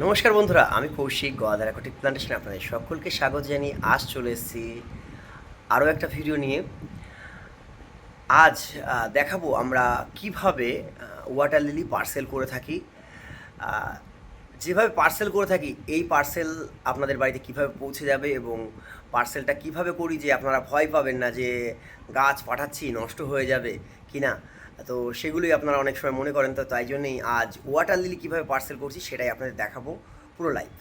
নমস্কার বন্ধুরা, আমি কৌশিক গোয়াদার অ্যাকোটিক প্লান্টেশন আপনাদের সকলকে স্বাগত জানিয়ে আজ চলে এসেছি আরও একটা ভিডিও নিয়ে। আজ দেখাবো আমরা কীভাবে ওয়াটার লিলি পার্সেল করে থাকি। যেভাবে পার্সেল করে থাকি, এই পার্সেল আপনাদের বাড়িতে কীভাবে পৌঁছে যাবে এবং পার্সেলটা কীভাবে করি যে আপনারা ভয় পাবেন না যে গাছ পাঠাচ্ছি, নষ্ট হয়ে যাবে কি না তো সেগুলোই আপনারা অনেক সময় মনে করেন, তো তাই জন্যই আজ ওয়াটার লিলি কীভাবে পার্সেল করছি সেটাই আপনাদের দেখাবো পুরো লাইভ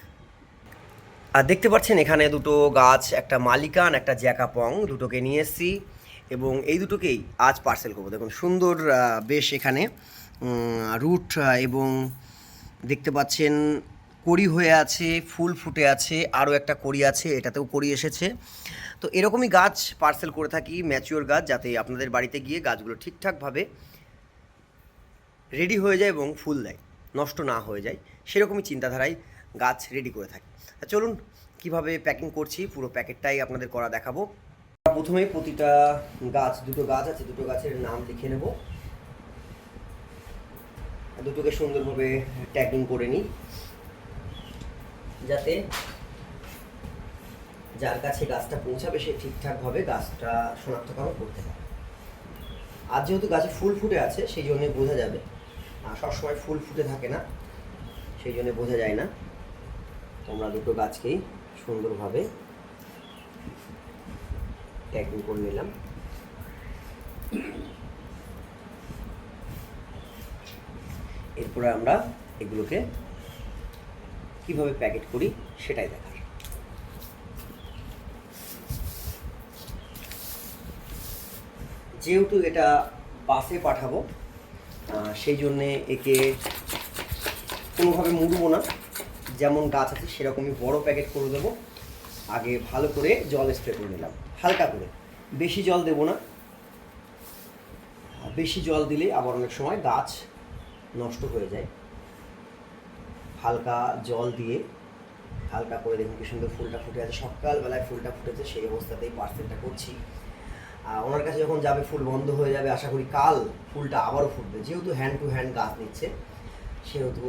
আর দেখতে পাচ্ছেন এখানে দুটো গাছ, একটা মালিকান একটা জ্যাকাপং, দুটোকে নিয়ে এসেছি এবং এই দুটোকেই আজ পার্সেল করব। দেখুন, সুন্দর বেশ এখানে রুট এবং দেখতে পাচ্ছেন কড়ি হয়ে আছে, ফুল ফুটে আছে, আরও একটা কড়ি আছে, এটাতেও কড়ি এসেছে। তো এরকমই গাছ পার্সেল করে থাকি ম্যাচিওর গাছ, যাতে আপনাদের বাড়িতে গিয়ে গাছগুলো ঠিকঠাকভাবে রেডি হয়ে যায় এবং ফুল দেয়, নষ্ট না হয়ে যায়, সেরকমই চিন্তাধারায় গাছ রেডি করে থাকি। চলুন, কীভাবে প্যাকিং করছি, পুরো প্যাকেটটাই আপনাদের করা দেখাবো। প্রথমেই প্রতিটা গাছ, দুটো গাছ আছে, দুটো গাছের নাম লিখে নেব। দুটোকে সুন্দরভাবে ট্যাগিং করে নিই। যাতে যার কাছে গাছটা পৌঁছাবে, সে ঠিকঠাকভাবে গাছটা শনাক্তকরণ করতে পারে। আর যেহেতু গাছে ফুল ফুটে আছে, সেই জন্য বোঝা যাবে। আর সবসময় ফুল ফুটে থাকে না, সেই জন্য বোঝা যায় না। তোমরা দুটো গাছকেই সুন্দরভাবে ট্যাগিং করে নিলাম। এরপরে আমরা এগুলোকে কীভাবে প্যাকেট করি সেটাই দেখার। যেহেতু এটা বাসে পাঠাবো সেই জন্যে একে কোনোভাবে মুড়বো না। যেমন গাছ আছে সেরকমই বড় প্যাকেট করে দেবো। আগে ভালো করে জল স্প্রে করে নিলাম, হালকা করে। বেশি জল দেবো না। বেশি জল দিলে আবার অনেক সময় গাছ নষ্ট হয়ে যায়। হালকা জল দিয়ে হালকা করে দেখুন কি সুন্দর ফুলটা ফুটে আছে। সকালবেলায় ফুলটা ফুটেছে, সেই অবস্থাতেই পার্সেলটা করছি। ওনার কাছে যখন যাবে, ফুল বন্ধ হয়ে যাবে, আশা করি কাল ফুলটা আবারও ফুটবে। যেহেতু হ্যান্ড টু হ্যান্ড গাছ নিচ্ছে, সেহেতু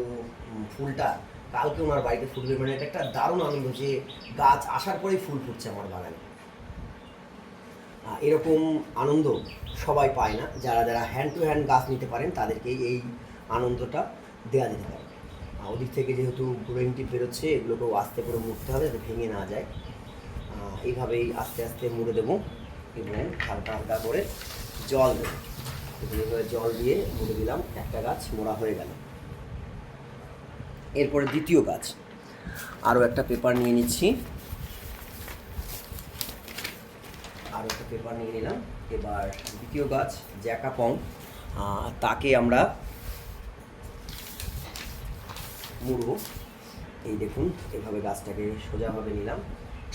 ফুলটা কালকে ওনার বাড়িতে ফুটবে মানে এটা একটা দারুণ আনন্দ যে গাছ আসার পরেই ফুল ফুটছে আমার বাগানে। এরকম আনন্দ সবাই পায় না। যারা যারা হ্যান্ড টু হ্যান্ড গাছ নিতে পারেন তাদেরকেই এই আনন্দটা দেওয়া যেতে পারে। ওদিক থেকে যেহেতু গ্রোয়িংটি বেরোচ্ছে, এগুলোকেও আস্তে করে মুড়তে হবে যাতে ভেঙে না যায়। এইভাবেই আস্তে আস্তে মুড়ে দেবো এবং হালকা হালকা করে জল দেবো। এইভাবে জল দিয়ে মুড়ে দিলাম, একটা গাছ মোড়া হয়ে গেল। এরপরে দ্বিতীয় গাছ, আরও একটা পেপার নিয়ে নিচ্ছি। আরও একটা পেপার নিয়ে নিলাম। এবার দ্বিতীয় গাছ, জ্যাকাপং। তাকে আমরা মুড়ব এই দেখুন, এভাবে গাছটাকে সোজাভাবে নিলাম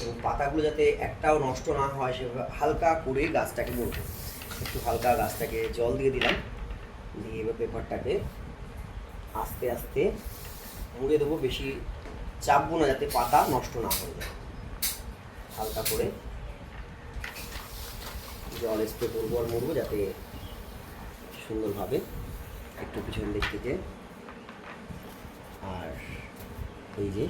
এবং পাতাগুলো যাতে একটাও নষ্ট না হয়, সেভাবে হালকা করে গাছটাকে মুড়ব। একটু হালকা গাছটাকে জল দিয়ে দিলাম। দিয়ে এবার পেপারটাকে আস্তে আস্তে মুড়ে দেবো, বেশি চাপবো না যাতে পাতা নষ্ট না হয়ে যায়। হালকা করে জল স্প্রে করব আর মুড়বো যাতে সুন্দরভাবে একটু পিছন দিক থেকে আর এই যে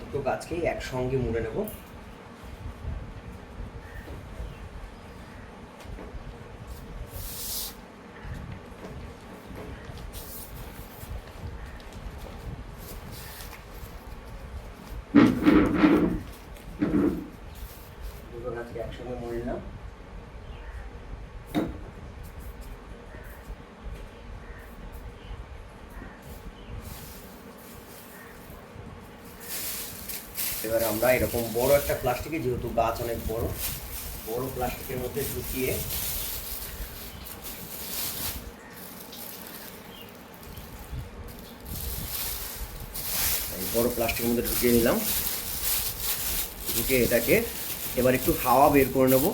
দুটো গাছকেই একসঙ্গে মুড়ে নেব। দুটো গাছকে একসঙ্গে মুড়ে এবার আমরা এরকম বড় একটা প্লাস্টিকে, যেহেতু গাছ অনেক বড় বড় প্লাস্টিকের মধ্যে ঢুকিয়ে বড় প্লাস্টিকের মধ্যে ঢুকিয়ে নিলাম। ঢুকিয়ে এটাকে এবার একটু হাওয়া বের করে নেব।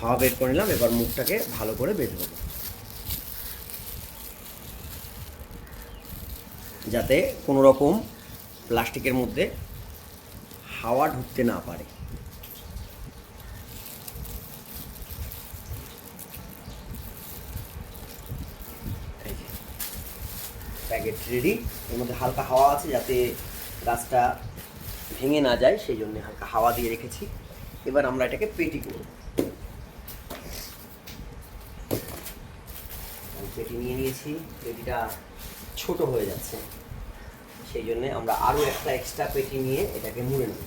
হাওয়া বের করে নিলাম, এবার মুখটাকে ভালো করে বেঁধে নেব। যাতে কোনো রকম প্লাস্টিকের মধ্যে হাওয়া ঢুকতে না পারে। প্যাকেট রেডি এর মধ্যে হালকা হাওয়া আছে যাতে গাছটা ভেঙে না যায়, সেই জন্য হালকা হাওয়া দিয়ে রেখেছি। এবার আমরা এটাকে পেটি করব। পেটি নিয়ে নিয়েছি, পেটিটা ছোট হয়ে যাচ্ছে। সেই জন্য আমরা আরও একটা এক্সট্রা পেটি নিয়ে এটাকে মুড়ে নেব।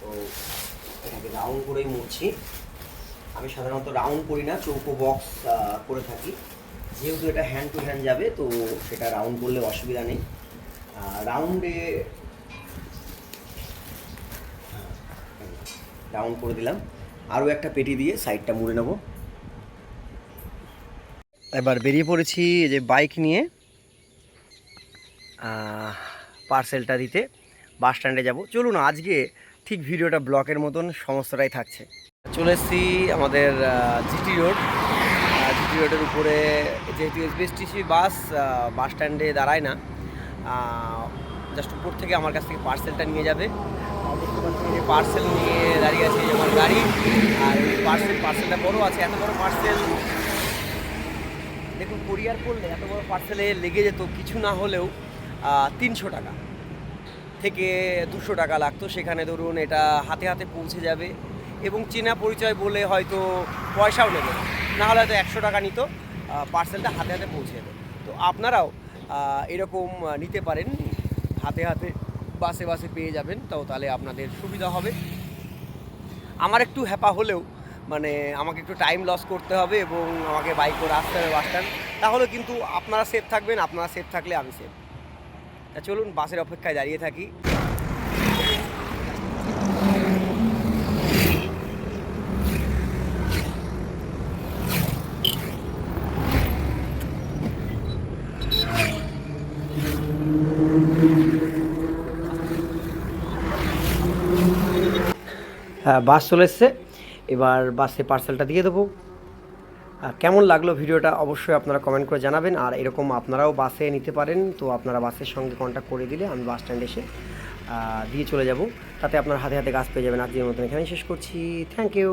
তো এটাকে রাউন্ড করেই মুড়ছি। আমি সাধারণত রাউন্ড করি না, চৌকো বক্স করে থাকি। যেহেতু এটা হ্যান্ড টু হ্যান্ড যাবে, তো সেটা রাউন্ড করলে অসুবিধা নেই। রাউন্ডে রাউন্ড করে দিলাম। আরও একটা পেটি দিয়ে সাইডটা মুড়ে নেব। এবার বেরিয়ে পড়েছি যে বাইক নিয়ে পার্সেলটা দিতে। বাস স্ট্যান্ডে যাব। চলুন, আজকে ঠিক ভিডিওটা ব্লকের মতন সমস্তটাই থাকছে। চলে এসেছি আমাদের জিটি রোড। জিটি রোডের উপরে, যেহেতু এসবিএসটিসি বাস বাস স্ট্যান্ডে দাঁড়ায় না জাস্ট উপর থেকে আমার কাছ থেকে পার্সেলটা নিয়ে যাবে। পার্সেল নিয়ে দাঁড়িয়ে আছে আমার গাড়ি, আর পার্সেল, পার্সেলটা বড় আছে, এত বড় পার্সেল। দেখুন কোরিয়ার করলে এত বড় পার্সেলে লেগে যেত কিছু না হলেও তিনশো টাকা থেকে দুশো টাকা লাগতো। সেখানে ধরুন এটা হাতে হাতে পৌঁছে যাবে। এবং চেনা পরিচয় বলে হয়তো পয়সাও নেবে না। হলে হয়তো একশো টাকা নিত পার্সেলটা হাতে হাতে পৌঁছে যেত। তো আপনারাও এরকম নিতে পারেন, হাতে হাতে বাসে বাসে পেয়ে যাবেন তো তাহলে আপনাদের সুবিধা হবে। আমার একটু হ্যাপা হলেও মানে আমাকে একটু টাইম লস করতে হবে এবং আমাকে বাইক করে আসতে হবে বাস স্ট্যান্ড তাহলে কিন্তু আপনারা সেফ থাকবেন, আপনারা সেফ থাকলে আমি সেফ তা চলুন, বাসের অপেক্ষায় দাঁড়িয়ে থাকি। বাস চলে এসছে এবার বাসে পার্সেলটা দিয়ে দেবো। কেমন লাগল ভিডিওটা অবশ্যই আপনারা কমেন্ট করে জানাবেন। আর এরকম আপনারাও বাসে নিতে পারেন, তো আপনারা বাসের সঙ্গে কন্ট্যাক্ট করে দিলে আমি বাস স্ট্যান্ড এসে দিয়ে চলে যাব। তাতে আপনার হাতে হাতে গাছ পেয়ে যাবেন। আজকের মতন এখানেই শেষ করছি। Thank you